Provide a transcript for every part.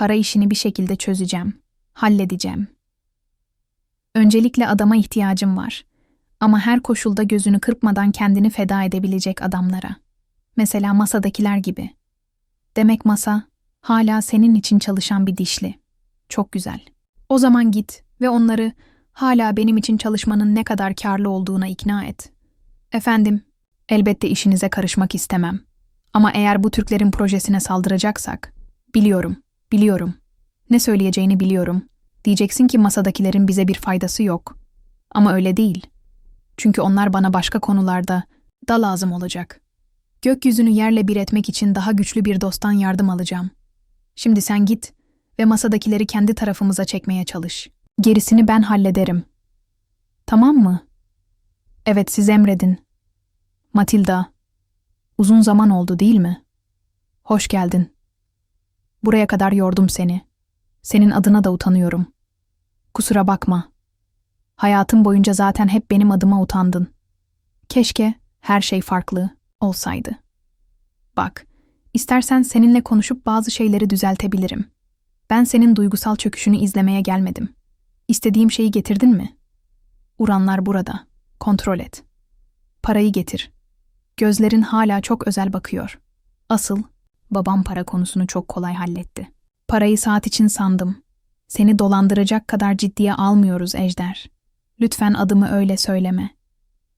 Para işini bir şekilde çözeceğim. Halledeceğim. Öncelikle adama ihtiyacım var. Ama her koşulda gözünü kırpmadan kendini feda edebilecek adamlara. Mesela masadakiler gibi. Demek masa hala senin için çalışan bir dişli. Çok güzel. O zaman git ve onları hala benim için çalışmanın ne kadar karlı olduğuna ikna et. Efendim, elbette işinize karışmak istemem. Ama eğer bu Türklerin projesine saldıracaksak, biliyorum, biliyorum. Ne söyleyeceğini biliyorum. Diyeceksin ki masadakilerin bize bir faydası yok. Ama öyle değil. Çünkü onlar bana başka konularda da lazım olacak. Gökyüzünü yerle bir etmek için daha güçlü bir dosttan yardım alacağım. Şimdi sen git ve masadakileri kendi tarafımıza çekmeye çalış. Gerisini ben hallederim. Tamam mı? Evet siz emredin. Matilda, uzun zaman oldu değil mi? Hoş geldin. Buraya kadar yordum seni. Senin adına da utanıyorum. Kusura bakma. Hayatım boyunca zaten hep benim adıma utandın. Keşke her şey farklı olsaydı. Bak, istersen seninle konuşup bazı şeyleri düzeltebilirim. Ben senin duygusal çöküşünü izlemeye gelmedim. İstediğim şeyi getirdin mi? Uranlar burada. Kontrol et. Parayı getir. Gözlerin hala çok özel bakıyor. Asıl babam para konusunu çok kolay halletti. Parayı saat için sandım. Seni dolandıracak kadar ciddiye almıyoruz Ejder. Lütfen adımı öyle söyleme.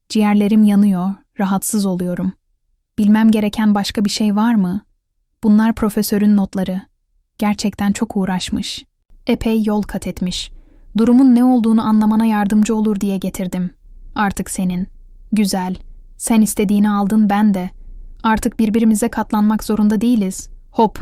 Ciğerlerim yanıyor, rahatsız oluyorum. Bilmem gereken başka bir şey var mı? Bunlar profesörün notları. Gerçekten çok uğraşmış. Epey yol kat etmiş. Durumun ne olduğunu anlamana yardımcı olur diye getirdim. Artık senin. Güzel. Sen istediğini aldın ben de. Artık birbirimize katlanmak zorunda değiliz. Hop.